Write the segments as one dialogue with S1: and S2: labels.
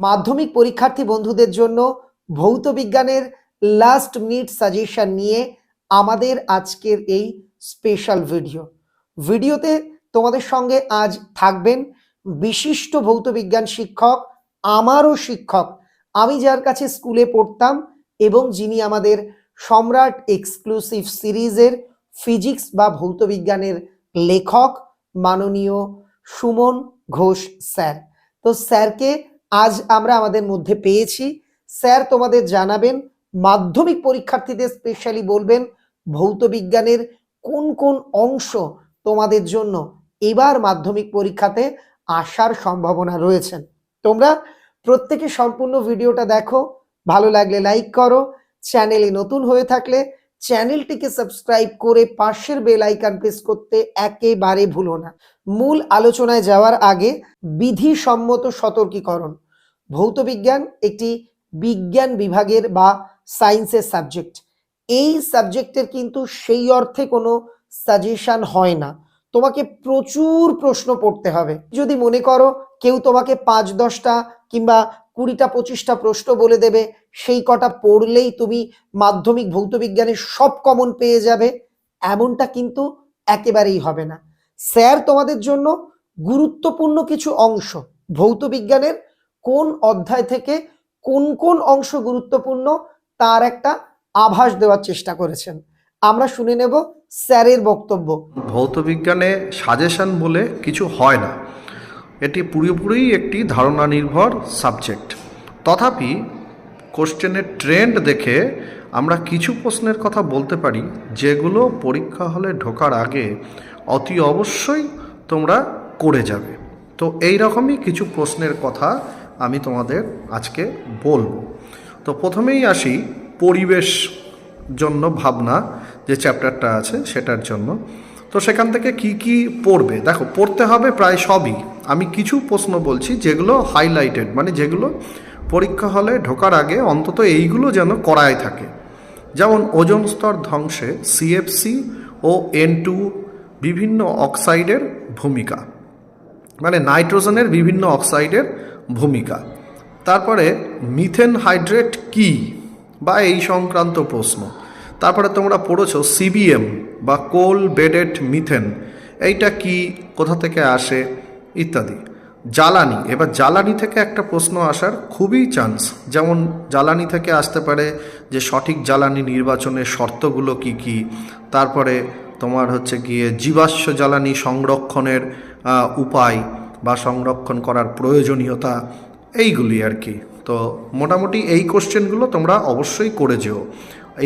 S1: মাধ্যমিক পরীক্ষার্থী বন্ধুদের জন্য ভৌত বিজ্ঞানের লাস্ট মিনিট সাজেশন নিয়ে আমাদের আজকের এই স্পেশাল ভিডিও ভিডিওতে তোমাদের সঙ্গে আজ থাকবেন বিশিষ্ট ভৌত বিজ্ঞান শিক্ষক, আমারও শিক্ষক। আমি যার কাছে স্কুলে পড়তাম এবং যিনি আমাদের সম্রাট এক্সক্লুসিভ সিরিজের ফিজিক্স বা ভৌত বিজ্ঞানের লেখক মাননীয় সুমন ঘোষ স্যার। তো স্যারকে আজ আমরা আমাদের মধ্যে পেয়েছি। স্যার তোমাদের জানাবেন, মাধ্যমিক পরীক্ষার্থীদের স্পেশালি বলবেন, ভৌত বিজ্ঞানের কোন কোন অংশ তোমাদের জন্য এবার মাধ্যমিক পরীক্ষাতে আসার সম্ভাবনা রয়েছে। তোমরা প্রত্যেকে সম্পূর্ণ ভিডিওটা দেখো, ভালো লাগলে লাইক করো, চ্যানেলে নতুন হয়ে থাকলে চ্যানেলটিকে সাবস্ক্রাইব করে পাশের বেল আইকন প্রেস করতে একেবারে ভুলো না। মূল আলোচনায় যাওয়ার আগে বিধিসম্মত সতর্কীকরণ। ভৌত বিজ্ঞান একটি বিজ্ঞান বিভাগের বা সায়েন্সের সাবজেক্ট। এই সাবজেক্টের কিন্তু সেই অর্থে কোনো সাজেশন হয় না। তোমাকে প্রচুর প্রশ্ন পড়তে হবে। যদি মনে করো কেউ তোমাকে পাঁচ, দশটা কিংবা কুড়িটা, পঁচিশটা প্রশ্ন বলে দেবে। সেই কটা পড়লেই তুমি মাধ্যমিক ভৌত বিজ্ঞানের সব কমন পেয়ে যাবে। এমনটা কিন্তু একেবারেই হবে না। স্যার, তোমাদের জন্য গুরুত্বপূর্ণ কিছু অংশ। ভৌত বিজ্ঞানের কোন অধ্যায় থেকে কোন কোন অংশ গুরুত্বপূর্ণ তার একটা আভাস দেওয়ার চেষ্টা করেছেন। আমরা শুনে নেব স্যারের বক্তব্য।
S2: ভৌত বিজ্ঞানে সাজেশন বলে কিছু হয় না। এটি পুরোপুরি একটি ধারণা নির্ভর সাবজেক্ট। তথাপি কোশ্চেনের ট্রেন্ড দেখে আমরা কিছু প্রশ্নের কথা বলতে পারি, যেগুলো পরীক্ষা হলে ঢোকার আগে অতি অবশ্যই তোমরা করে যাবে। তো এই রকমই কিছু প্রশ্নের কথা আমি তোমাদের আজকে বলব। তো প্রথমেই আসি পরিবেশ জন্য ভাবনা, যে চ্যাপ্টারটা আছে সেটার জন্য। তো সেখান থেকে কি কি পড়বে? দেখো, পড়তে হবে প্রায় সবই। আমি কিছু প্রশ্ন বলছি যেগুলো হাইলাইটেড মানে যেগুলো পরীক্ষা হলে ঢোকার আগে অন্তত এইগুলো যেন করাই থাকে। যেমন ওজন স্তর ধ্বংসে সিএফসি ও এন টু বিভিন্ন অক্সাইডের ভূমিকা মানে নাইট্রোজেনের বিভিন্ন অক্সাইডের ভূমিকা। তারপরে মিথেন হাইড্রেট কি? বা এই সংক্রান্ত প্রশ্ন। তারপরে তোমরা পড়েছ সিবিএম বা কোল বেডেড মিথেন। এইটা কি, কোথা থেকে আসে, ইত্যাদি। জ্বালানি, এবার জ্বালানি থেকে একটা প্রশ্ন আসার খুবই চান্স যেমন জ্বালানি থেকে আসতে পারে যে সঠিক জ্বালানি নির্বাচনের শর্তগুলো কি কি, তারপরে তোমার হচ্ছে গিয়ে জীবাশ্ম জ্বালানি সংরক্ষণের উপায় বা সংরক্ষণ করার প্রয়োজনীয়তা, এইগুলি আর কি। তো মোটামুটি এই কোশ্চেনগুলো তোমরা অবশ্যই করে যেও।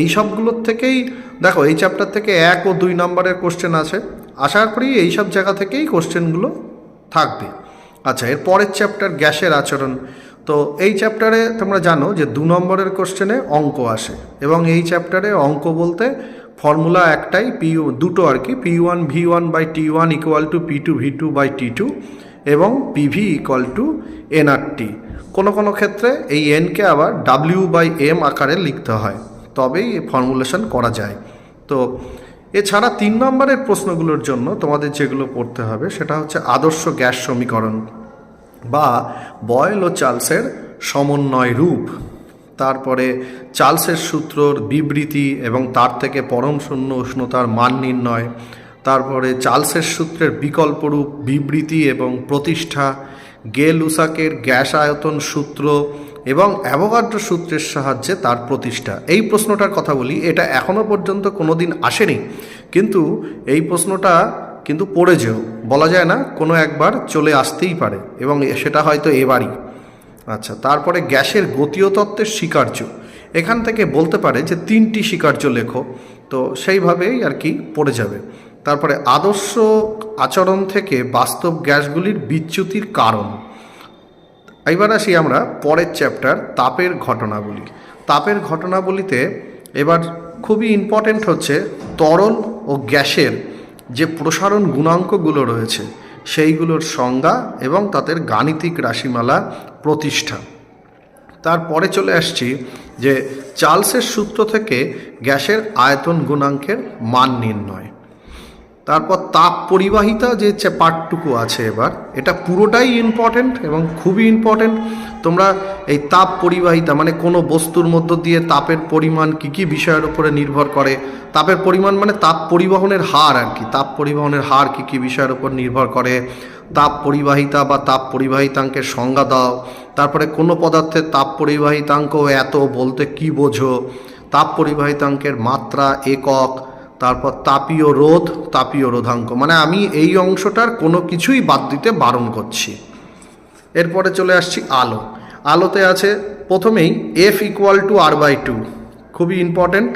S2: এই সবগুলোর থেকেই, দেখো, এই চ্যাপ্টার থেকে এক ও দুই নম্বরের কোশ্চেন আছে। আশা করি এই সব জায়গা থেকেই কোশ্চেনগুলো থাকবে। আচ্ছা এর পরের চ্যাপ্টার গ্যাসের আচরণ। তো এই চ্যাপ্টারে তোমরা জানো যে দু নম্বরের কোশ্চেনে অঙ্ক আসে এবং এই চ্যাপ্টারে অঙ্ক বলতে ফর্মুলা একটাই পি দুটো আর কি P one V one by T one equal to P two V two by T two এবং পিভি ইকুয়াল টু এনআরটি কোনো কোনো ক্ষেত্রে এই এনকে আবার ডাব্লিউ বাই এম আকারে লিখতে হয়। তবেই ফর্মুলেশন করা যায়। তো এছাড়া তিন নম্বরের প্রশ্নগুলোর জন্য তোমাদের যেগুলো পড়তে হবে, সেটা হচ্ছে আদর্শ গ্যাস সমীকরণ বা বয়েল ও চার্লসের সমন্বয় রূপ। তারপরে চার্লসের সূত্রর বিবৃতি এবং তার থেকে পরম শূন্য উষ্ণতার মান নির্ণয়। তারপরে চার্লসের সূত্রের বিকল্পরূপ বিবৃতি এবং প্রতিষ্ঠা। গে লুসাকের গ্যাস আয়তন সূত্র এবং অ্যাভোগাড্রো সূত্রের সাহায্যে তার প্রতিষ্ঠা। এই প্রশ্নটার কথা বলি, এটা এখনও পর্যন্ত কোনো দিন আসেনি। কিন্তু এই প্রশ্নটা কিন্তু পড়ে যেও বলা যায় না, কোনো একবার চলে আসতেই পারে, এবং সেটা হয়তো এবারই। আচ্ছা তারপরে গ্যাসের গতীয় তত্ত্বের স্বীকার্য। এখান থেকে বলতে পারে যে তিনটি স্বীকার্য লেখো, তো সেইভাবেই আর কি পড়ে যাবে। তারপরে আদর্শ আচরণ থেকে বাস্তব গ্যাসগুলির বিচ্যুতির কারণ। এবার আসি আমরা পরের চ্যাপ্টার তাপের ঘটনাবলী। তাপের ঘটনাবলীতে এবার খুবই ইম্পর্টেন্ট হচ্ছে তরল ও গ্যাসের যে প্রসারণ গুণাঙ্কগুলো রয়েছে, সেইগুলোর সংজ্ঞা এবং তাদের গাণিতিক রাশিমালা প্রতিষ্ঠা। তারপরে চলে আসছি যে চার্লসের সূত্র থেকে গ্যাসের আয়তন গুণাঙ্কের মান নির্ণয়। তারপর তাপ পরিবাহিতা যে পার্টটুকু আছে এবার, এটা পুরোটাই ইম্পর্টেন্ট এবং খুবই ইম্পর্টেন্ট তোমরা এই তাপ পরিবাহিতা মানে কোনো বস্তুর মধ্য দিয়ে তাপের পরিমাণ কী কী বিষয়ের উপরে নির্ভর করে, তাপের পরিমাণ মানে তাপ পরিবহনের হার আর কি, তাপ পরিবহনের হার কী কী বিষয়ের উপর নির্ভর করে। তাপ পরিবাহিতা বা তাপ পরিবাহিতাঙ্কের সংজ্ঞা দাও, তারপরে কোনো পদার্থের তাপ পরিবাহিতাঙ্ক এত বলতে কি বোঝো? তাপ পরিবাহিতাঙ্কের মাত্রা, একক তারপর তাপীয় রোধ, তাপীয় রোধাঙ্ক। মানে আমি এই অংশটার কোনো কিছুই বাদ দিতে বারণ করছি। এরপরে চলে আসছি আলো। আলোতে আছে প্রথমেই F equal to R by two খুবই ইম্পর্ট্যান্ট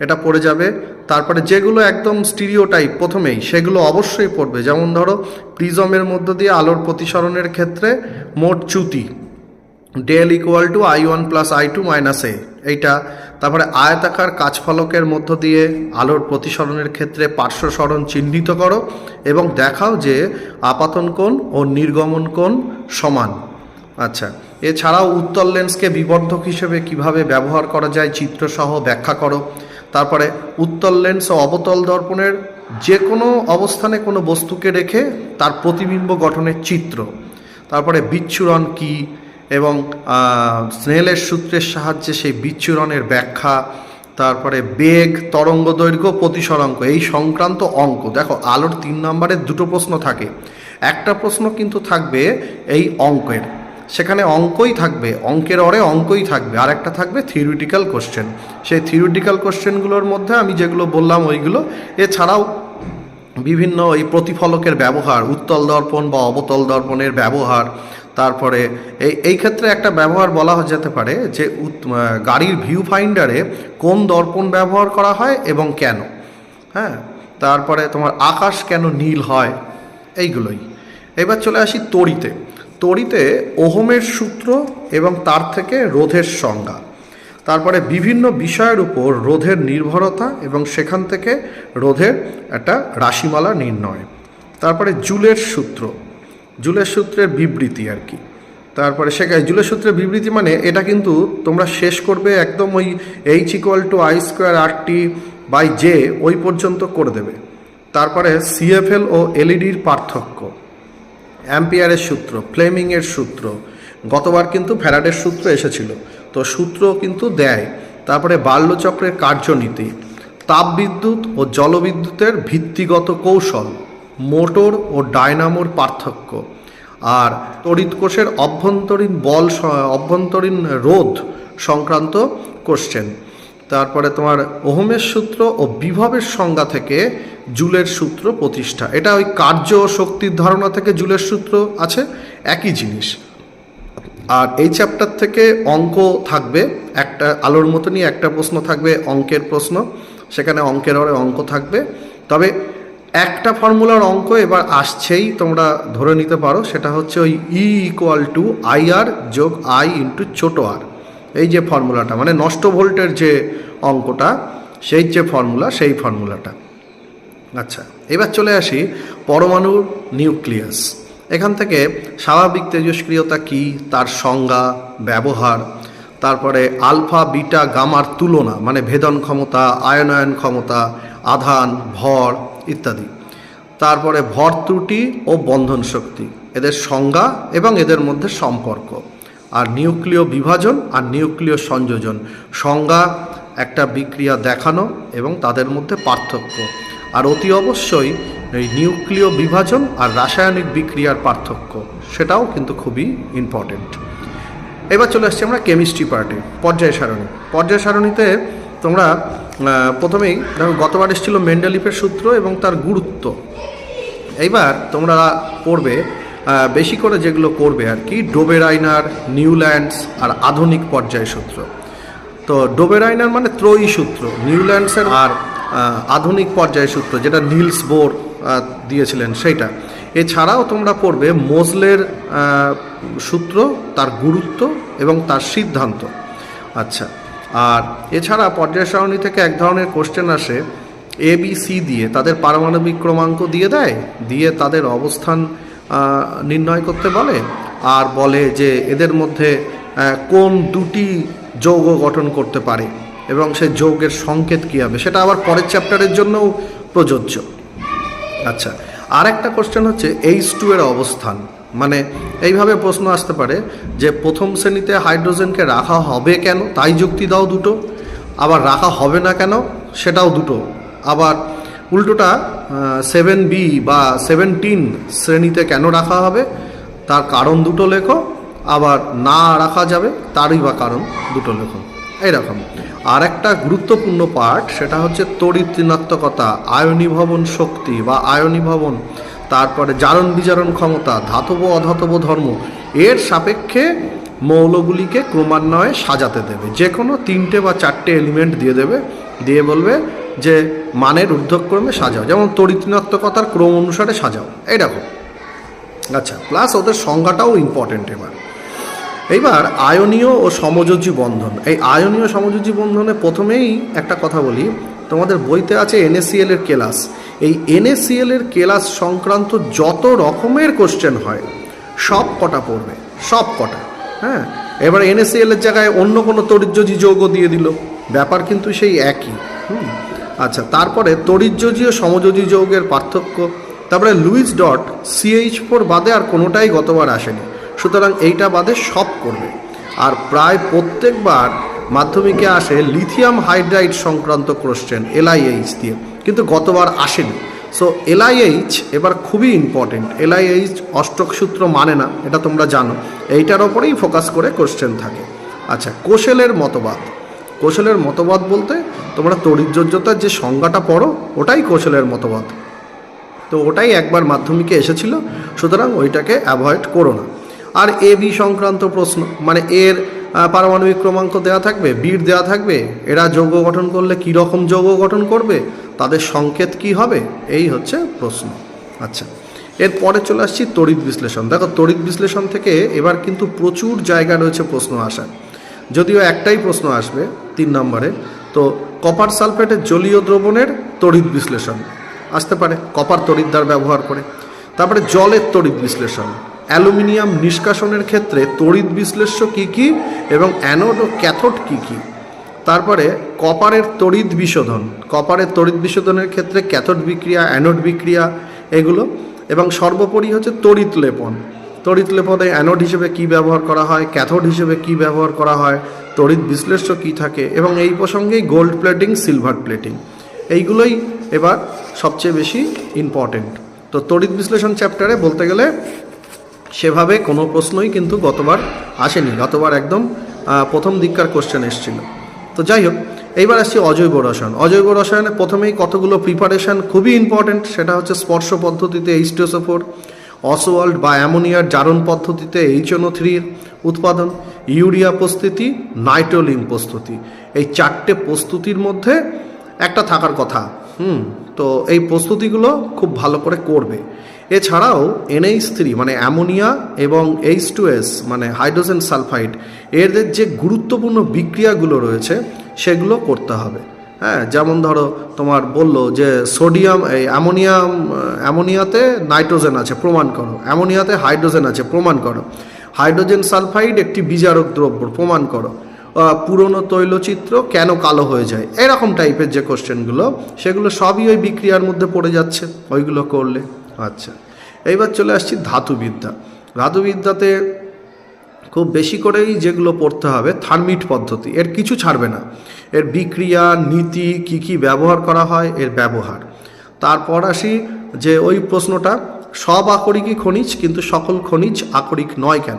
S2: এটা পড়ে যাবে। তারপরে যেগুলো একদম স্টিরিও টাইপ প্রথমেই, সেগুলো অবশ্যই পড়বে। যেমন ধরো, প্রিজমের মধ্য দিয়ে আলোর প্রতিসরণের ক্ষেত্রে মোট চ্যুতি। Del equal to I one plus I two minus A এইটা তারপরে আয়তাকার কাজফলকের মধ্য দিয়ে আলোর প্রতিসরণের ক্ষেত্রে পার্শ্বসরণ চিহ্নিত করো এবং দেখাও যে আপাতন কোণ ও নির্গমন কোণ সমান। আচ্ছা এছাড়াও উত্তল লেন্সকে বিবর্ধক হিসেবে কীভাবে ব্যবহার করা যায় চিত্রসহ ব্যাখ্যা করো। তারপরে উত্তল লেন্স ও অবতল দর্পণের যে কোনো অবস্থানে কোনো বস্তুকে রেখে তার প্রতিবিম্ব গঠনের চিত্র। তারপরে বিচ্ছুরণ কি এবং স্নেলের সূত্রের সাহায্যে সেই বিচ্ছুরণের ব্যাখ্যা, তারপরে বেগ, তরঙ্গ দৈর্ঘ্য প্রতিসরাঙ্ক এই সংক্রান্ত অঙ্ক। দেখো, আলোর তিন নম্বরের দুটো প্রশ্ন থাকে। একটা প্রশ্ন কিন্তু থাকবে এই অঙ্কের। সেখানে অঙ্কই থাকবে, অঙ্কের অরে অঙ্কই থাকবে। আর একটা থাকবে থিওরিটিক্যাল কোশ্চেন সেই থিওরিটিক্যাল কোশ্চেনগুলোর মধ্যে আমি যেগুলো বললাম ওইগুলো। এছাড়াও বিভিন্ন এই প্রতিফলকের ব্যবহার, উত্তল দর্পণ বা অবতল দর্পণের ব্যবহার তারপরে এই এই ক্ষেত্রে একটা ব্যবহার বলা যেতে পারে যে গাড়ির ভিউ ফাইন্ডারে কোন দর্পণ ব্যবহার করা হয় এবং কেন? হ্যাঁ? তারপরে তোমার আকাশ কেন নীল হয়? এইগুলোই। এবার চলে আসি তড়িতে। তড়িতে ওহমের সূত্র এবং তার থেকে রোধের সংজ্ঞা। তারপরে বিভিন্ন বিষয়ের উপর রোধের নির্ভরতা এবং সেখান থেকে রোধের একটা রাশিমালা নির্ণয়। তারপরে জুলের সূত্র। জুলের সূত্রের বিবৃতি আর কি। তারপরে সেখানে জুলের সূত্রের বিবৃতি মানে এটা কিন্তু তোমরা শেষ করবে একদম ওই H equal to I square R T by J ওই পর্যন্ত করে দেবে। তারপরে সিএফএল ও এলইডির পার্থক্য। অ্যাম্পিয়ারের সূত্র, ফ্লেমিংয়ের সূত্র, গতবার কিন্তু ফ্যারাডের সূত্র এসেছিল। তো সূত্র কিন্তু দেয়। তারপরে বাল্যচক্রের কার্যনীতি, তাপবিদ্যুৎ ও জলবিদ্যুতের ভিত্তিগত কৌশল। মোটর ও ডায়নামোর পার্থক্য। আর তড়িৎ কোষের অভ্যন্তরীণ বল অভ্যন্তরীণ রোধ সংক্রান্ত কোশ্চেন তারপরে তোমার ওহমের সূত্র ও বিভবের সংজ্ঞা থেকে জুলের সূত্র প্রতিষ্ঠা। এটা ওই কার্য ও শক্তির ধারণা থেকে জুলের সূত্র আছে, একই জিনিস। আর এই চ্যাপ্টার থেকে অঙ্ক থাকবে, একটা আলোর মতনই একটা প্রশ্ন থাকবে, অঙ্কের প্রশ্ন। সেখানে অঙ্কের অরে অঙ্ক থাকবে। তবে একটা ফর্মুলার অঙ্ক এবার আসছেই, তোমরা ধরে নিতে পারো, সেটা হচ্ছে ওই E equal to I R যোগ আই ইন্টু ছোটো আর এই যে ফর্মুলাটা মানে নষ্ট ভোল্টের যে অঙ্কটা, সেই যে ফর্মুলা, সেই ফর্মুলাটা। আচ্ছা এবার চলে আসি পরমাণুর নিউক্লিয়াস। এখান থেকে স্বাভাবিক তেজস্ক্রিয়তা কি, তার সংজ্ঞা, ব্যবহার, তারপরে আলফা, বিটা, গামার তুলনা মানে ভেদন ক্ষমতা, আয়নায়ন ক্ষমতা, আধান, ভর ইত্যাদি। তারপরে ভর ত্রুটি ও বন্ধন শক্তি, এদের সংজ্ঞা এবং এদের মধ্যে সম্পর্ক। আর নিউক্লিয় বিভাজন আর নিউক্লিয় সংযোজন, সংজ্ঞা, একটা বিক্রিয়া দেখানো এবং তাদের মধ্যে পার্থক্য। আর অতি অবশ্যই এই নিউক্লিয় বিভাজন আর রাসায়নিক বিক্রিয়ার পার্থক্য, সেটাও কিন্তু খুবই ইম্পর্টেন্ট এবার চলে আসছি আমরা কেমিস্ট্রি পার্টে, পর্যায় সারণী। পর্যায় সারণীতে তোমরা প্রথমেই দেখো, গতবার এসেছিল মেন্ডেলিফের সূত্র এবং তার গুরুত্ব। এইবার তোমরা পড়বে বেশি করে যেগুলো করবে আর কি, ডোবেরাইনার, নিউল্যান্ডস আর আধুনিক পর্যায় সূত্র। তো ডোবেরাইনার মানে ত্রয়ী সূত্র নিউল্যান্ডসের আর আধুনিক পর্যায় সূত্র, যেটা নীলস বোর দিয়েছিলেন সেইটা। এছাড়াও তোমরা পড়বে মোজলের সূত্র, তার গুরুত্ব এবং তার সিদ্ধান্ত। আচ্ছা আর এছাড়া পর্যায় সারণী থেকে এক ধরনের কোশ্চেন আসে এ বি সি দিয়ে। তাদের পারমাণবিক ক্রমাঙ্ক দিয়ে দেয়, দিয়ে তাদের অবস্থান নির্ণয় করতে বলে আর বলে যে এদের মধ্যে কোন দুটি যৌগ গঠন করতে পারে এবং সে যৌগের সংকেত কী হবে। সেটা আবার পরের চ্যাপ্টারের জন্যও প্রযোজ্য। আচ্ছা আর একটা কোশ্চেন হচ্ছে এইচ টু এর অবস্থান। মানে এইভাবে প্রশ্ন আসতে পারে যে প্রথম শ্রেণীতে হাইড্রোজেনকে রাখা হবে কেন? তাই যুক্তি দাও দুটো। আবার রাখা হবে না কেন? সেটাও দুটো। আবার উল্টোটা সেভেন বি বা সেভেনটিন শ্রেণীতে কেন রাখা হবে? তার কারণ দুটো লেখো। আবার না রাখা যাবে, তারই বা কারণ দুটো লেখো। এইরকম। আর একটা গুরুত্বপূর্ণ পার্ট সেটা হচ্ছে তড়িৎ ঋণাত্মকতা, আয়নীভবন শক্তি বা আয়নীভবন। তারপরে জারণ বিজারণ ক্ষমতা, ধাতব অধাতব ধর্ম, এর সাপেক্ষে মৌলগুলিকে ক্রমান্বয়ে সাজাতে দেবে। যে কোনো তিনটে বা চারটে এলিমেন্ট দিয়ে দেবে, দিয়ে বলবে যে মানের ঊর্ধ্বক্রমে সাজাও। যেমন তড়িৎ ক্রম অনুসারে সাজাও। এইরকম আচ্ছা প্লাস ওদের সংজ্ঞাটাও ইম্পর্টেন্ট এবার। এইবার আয়নীয় ও সমযোজী বন্ধন। এই আয়নীয় সমযোজী বন্ধনে প্রথমেই একটা কথা বলি। তোমাদের বইতে আছে এনএসিএল এর কেলাস। এই এনএসিএল এর কেলাস সংক্রান্ত যত রকমের কোশ্চেন হয়, সব কটা পড়বে, সব কটা। হ্যাঁ? এবার এনএসিএল এর জায়গায় অন্য কোনো তরিজ্যোজী যৌগ দিয়ে দিল। ব্যাপার কিন্তু সেই একই। হুম? আচ্ছা তারপরে তরিজ্যোজী ও সমযোজী যৌগের পার্থক্য। তারপরে লুইস ডট সিএইচ ফোর বাদে আর কোনোটাই গতবার আসেনি। সুতরাং এইটা বাদে সব করবে। আর প্রায় প্রত্যেকবার মাধ্যমিকে আসে লিথিয়াম হাইড্রাইড সংক্রান্ত কোশ্চেন এলআইএইচ দিয়ে। কিন্তু গতবার আসেনি। সো এলআইএইচ এবার খুবই ইম্পর্টেন্ট এলআইএইচ অষ্টক সূত্র মানে না, এটা তোমরা জানো। এইটার ওপরেই ফোকাস করে কোশ্চেন থাকে। আচ্ছা কোশেলের মতবাদ। কৌশলের মতবাদ বলতে তোমরা তরিযোজ্যতার যে সংজ্ঞাটা পড়ো, ওটাই কৌশলের মতবাদ। তো ওটাই একবার মাধ্যমিকে এসেছিল, সুতরাং ওইটাকে অ্যাভয়েড করো না। আর এ বি সংক্রান্ত প্রশ্ন মানে এর পারমাণবিক ক্রমাঙ্ক দেওয়া থাকবে, বীর দেওয়া থাকবে, এরা যৌগ গঠন করলে কী রকম যৌগ গঠন করবে, তাদের সংকেত কি হবে, এই হচ্ছে প্রশ্ন। আচ্ছা এরপরে চলে আসছি তড়িৎ বিশ্লেষণ। দেখো, তড়িৎ বিশ্লেষণ থেকে এবার কিন্তু প্রচুর জায়গা রয়েছে প্রশ্ন আসার। যদিও একটাই প্রশ্ন আসবে তিন নম্বরে, তো কপার সালফেটের জলীয় দ্রবণের তড়িৎ বিশ্লেষণ। আসতে পারে, কপার তড়িৎদ্বার ব্যবহার করে। তারপরে জলের তড়িৎ বিশ্লেষণ। অ্যালুমিনিয়াম নিষ্কাশনের ক্ষেত্রে তড়িৎ বিশ্লেষ্য কী কী এবং অ্যানোড ও ক্যাথোড কী কী? তারপরে কপারের তড়িৎ বিশোধন। কপারের তড়িৎ বিশোধনের ক্ষেত্রে ক্যাথোড বিক্রিয়া, অ্যানোড বিক্রিয়া এগুলো। এবং সর্বোপরি হচ্ছে তড়িৎ লেপন। তড়িৎ লেপনে অ্যানোড হিসেবে কি ব্যবহার করা হয়? ক্যাথোড হিসেবে কি ব্যবহার করা হয়? তড়িৎ বিশ্লেষ্য কী থাকে? এবং এই প্রসঙ্গেই গোল্ড প্লেটিং, সিলভার প্লেটিং। এইগুলোই এবার সবচেয়ে বেশি ইম্পর্টেন্ট তো তড়িৎ বিশ্লেষণ চ্যাপ্টারে বলতে গেলে সেভাবে কোনো প্রশ্নই কিন্তু গতবার আসেনি, গতবার একদম প্রথম দিককার কোশ্চেন এসেছিল। তো যাই হোক, এইবার আসছি অজৈব রসায়ন। অজৈব রসায়নে প্রথমেই কতগুলো প্রিপারেশন খুবই ইম্পর্টেন্ট সেটা হচ্ছে স্পর্শ পদ্ধতিতে এইচ ফোর অসওয়াল্ড বা অ্যামোনিয়ার জারণ পদ্ধতিতে এইচএনও থ্রির উৎপাদন ইউরিয়া প্রস্তুতি নাইট্রোলিন প্রস্তুতি। এই চারটে প্রস্তুতির মধ্যে একটা থাকার কথা। হুম, তো এই প্রস্তুতিগুলো খুব ভালো করে করবে। এছাড়াও এনএইচ থ্রি মানে অ্যামোনিয়া এবং এইচ টু এস মানে হাইড্রোজেন সালফাইড, এদের যে গুরুত্বপূর্ণ বিক্রিয়াগুলো রয়েছে, সেগুলো করতে হবে। হ্যাঁ যেমন ধরো তোমার বলল যে সোডিয়াম, এই অ্যামোনিয়াম, অ্যামোনিয়াতে নাইট্রোজেন আছে, প্রমাণ করো। অ্যামোনিয়াতে হাইড্রোজেন আছে, প্রমাণ করো। হাইড্রোজেন সালফাইড একটি বিজারক দ্রব্য, প্রমাণ করো। পুরনো তৈলচিত্র কেন কালো হয়ে যায়? এরকম টাইপের যে কোশ্চেনগুলো সেগুলো সবই ওই বিক্রিয়ার মধ্যে পড়ে যাচ্ছে, ওইগুলো করলে। আচ্ছা। এইবার চলে আসছি ধাতুবিদ্যা। ধাতুবিদ্যাতে খুব বেশি করেই যেগুলো পড়তে হবে, থার্মিট পদ্ধতি, এর কিছু ছাড়বে না। এর বিক্রিয়া, নীতি, কি কি ব্যবহার করা হয়, এর ব্যবহার। তারপর আসি যে ওই প্রশ্নটা, সব আকরিকই খনিজ, কিন্তু সকল খনিজ আকরিক নয় কেন?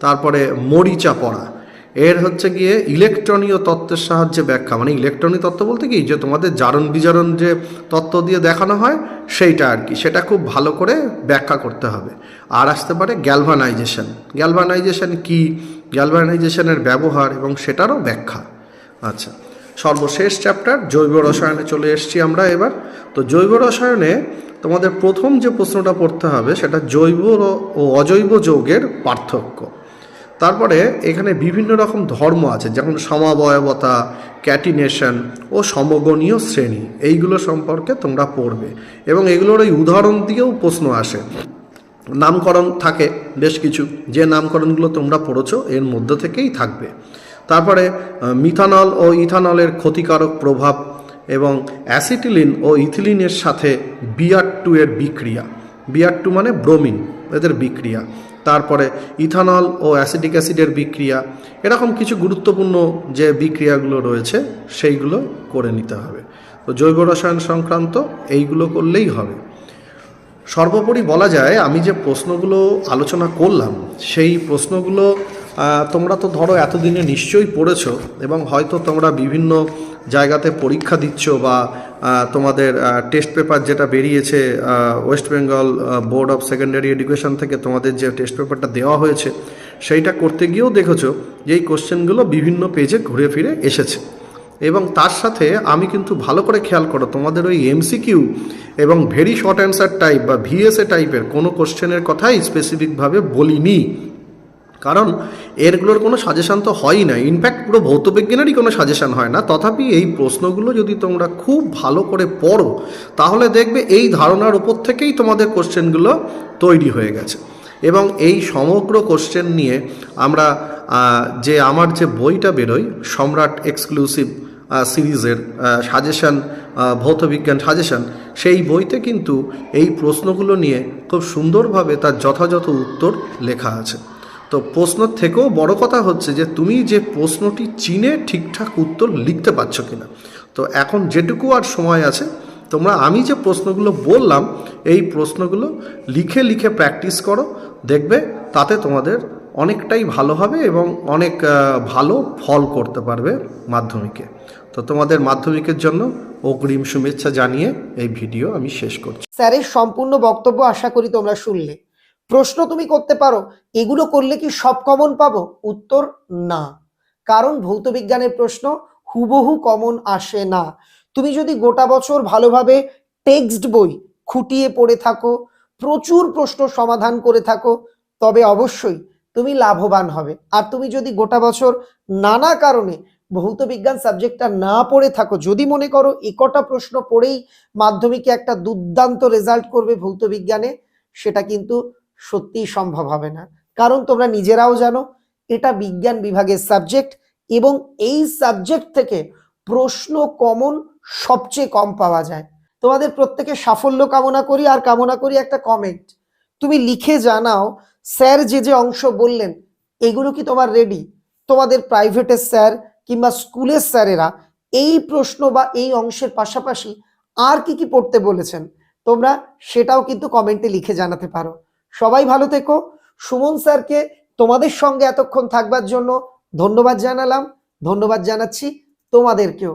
S2: তারপরে মরিচা পড়া। এর হচ্ছে গিয়ে ইলেকট্রনীয় তত্ত্বের সাহায্যে ব্যাখ্যা। মানে ইলেকট্রনিক তত্ত্ব বলতে কি? যে তোমাদের জারণ বিজারণ যে তত্ত্ব দিয়ে দেখানো হয়, সেইটা আর কি। সেটা খুব ভালো করে ব্যাখ্যা করতে হবে। আর আসতে পারে গ্যালভানাইজেশন গ্যালভানাইজেশন কি? গ্যালভানাইজেশনের ব্যবহার এবং সেটারও ব্যাখ্যা। আচ্ছা সর্বশেষ চ্যাপ্টার জৈব রসায়নে চলে এসেছি আমরা এবার। তো জৈব রসায়নে তোমাদের প্রথম যে প্রশ্নটা পড়তে হবে, সেটা জৈব ও অজৈব যৌগের পার্থক্য। তারপরে এখানে বিভিন্ন রকম ধর্ম আছে, যেমন সমাবয়বতা, ক্যাটিনেশন ও সমগণীয় শ্রেণি। এইগুলো সম্পর্কে তোমরা পড়বে। এবং এগুলোর ওই উদাহরণ দিয়েও প্রশ্ন আসে। নামকরণ থাকে বেশ কিছু। যে নামকরণগুলো তোমরা পড়েছো, এর মধ্যে থেকেই থাকবে। তারপরে মিথানল ও ইথানলের ক্ষতিকারক প্রভাব এবং অ্যাসিটিলিন ও ইথিলিনের সাথে বিআর টু এর বিক্রিয়া। বিআর টু মানে ব্রোমিন, এদের বিক্রিয়া। তারপরে ইথানল ও অ্যাসিডিক অ্যাসিডের বিক্রিয়া। এরকম কিছু গুরুত্বপূর্ণ যে বিক্রিয়াগুলো রয়েছে, সেইগুলো করে নিতে হবে। তো জৈব রসায়ন সংক্রান্ত এইগুলো করলেই হবে। সর্বোপরি বলা যায়, আমি যে প্রশ্নগুলো আলোচনা করলাম, সেই প্রশ্নগুলো তোমরা তো ধরো এতদিনে নিশ্চয়ই পড়েছো, এবং হয়তো তোমরা বিভিন্ন জায়গাতে পরীক্ষা দিচ্ছ বা তোমাদের টেস্ট পেপার যেটা বেরিয়েছে West Bengal board of secondary education থেকে তোমাদের যে টেস্ট পেপারটা দেওয়া হয়েছে, সেইটা করতে গিয়েও দেখেছ যে এই কোশ্চেনগুলো বিভিন্ন পেজে ঘুরে ফিরে এসেছে। এবং তার সাথে আমি কিন্তু ভালো করে খেয়াল করো, তোমাদের ওই এমসিকিউ এবং ভেরি শর্ট অ্যান্সার টাইপ বা ভিএসএ টাইপের কোনো কোশ্চেনের কথাই স্পেসিফিকভাবে বলিনি। কারণ এরগুলোর কোনো সাজেশান তো হয়ই না। ইনফ্যাক্ট পুরো ভৌতবিজ্ঞানেরই কোনো সাজেশান হয় না। তথাপি এই প্রশ্নগুলো যদি তোমরা খুব ভালো করে পড়ো, তাহলে দেখবে এই ধারণার উপর থেকেই তোমাদের কোশ্চেনগুলো তৈরি হয়ে গেছে। এবং এই সমগ্র কোশ্চেন নিয়ে আমরা যে আমার যে বইটা বেরোয়, সম্রাট এক্সক্লুসিভ সিরিজের সাজেশান ভৌতবিজ্ঞান সাজেশান সেই বইতে কিন্তু এই প্রশ্নগুলো নিয়ে খুব সুন্দরভাবে তার যথাযথ উত্তর লেখা আছে। তো প্রশ্ন থেকেও বড় কথা হচ্ছে যে তুমি যে প্রশ্নটি চিনে ঠিকঠাক উত্তর লিখতে পারছ কিনা। তো এখন যেটুকু আর সময় আছে, তোমরা আমি যে প্রশ্নগুলো বললাম, এই প্রশ্নগুলো লিখে লিখে প্র্যাকটিস করো, দেখবে তাতে তোমাদের অনেকটাই ভালো হবে এবং অনেক ভালো ফল করতে পারবে মাধ্যমিকে। তো তোমাদের মাধ্যমিকের জন্য অগ্রিম শুভেচ্ছা জানিয়ে এই ভিডিও আমি শেষ করছি।
S1: স্যারের সম্পূর্ণ বক্তব্য আশা করি তোমরা শুনলে। প্রশ্ন তুমি করতে পারো, এগুলো করলে কি সব কমন পাবো? উত্তর না। কারণ ভৌতবিজ্ঞানের প্রশ্ন হুবহু কমন আসে না। তুমি যদি গোটা বছর ভালোভাবে টেক্সট বই খুঁটিয়ে পড়ে থাকো, প্রচুর প্রশ্ন সমাধান করে থাকো, তবে অবশ্যই তুমি লাভবান হবে। আর তুমি যদি গোটা বছর নানা কারণে ভৌতবিজ্ঞান সাবজেক্টটা না পড়ে থাকো, যদি মনে করো একটা প্রশ্ন পড়েই মাধ্যমিকে একটা দুর্দান্ত রেজাল্ট করবে ভৌতবিজ্ঞানে সেটা কিন্তু সত্যিই সম্ভব হবে না। কারণ তোমরা নিজেরাও জানো, এটা বিজ্ঞান বিভাগের সাবজেক্ট এবং এই সাবজেক্ট থেকে প্রশ্ন কমন সবচেয়ে কম পাওয়া যায়। তোমাদের প্রত্যেকে সাফল্য কামনা করি আর কামনা করি একটা কমেন্ট তুমি লিখে জানাও, স্যার যে যে অংশ বললেন, এগুলো কি তোমার রেডি তোমাদের প্রাইভেটের স্যার কিংবা স্কুলের স্যারেরা এই প্রশ্ন বা এই অংশের পাশাপাশি আর কি কি পড়তে বলেছেন? তোমরা সেটাও কিন্তু কমেন্টে লিখে জানাতে পারো। সবাই ভালো থেকো। সুমন স্যারকে তোমাদের সঙ্গে এতক্ষণ থাকবার জন্য ধন্যবাদ জানালাম। ধন্যবাদ জানাচ্ছি তোমাদেরকেও।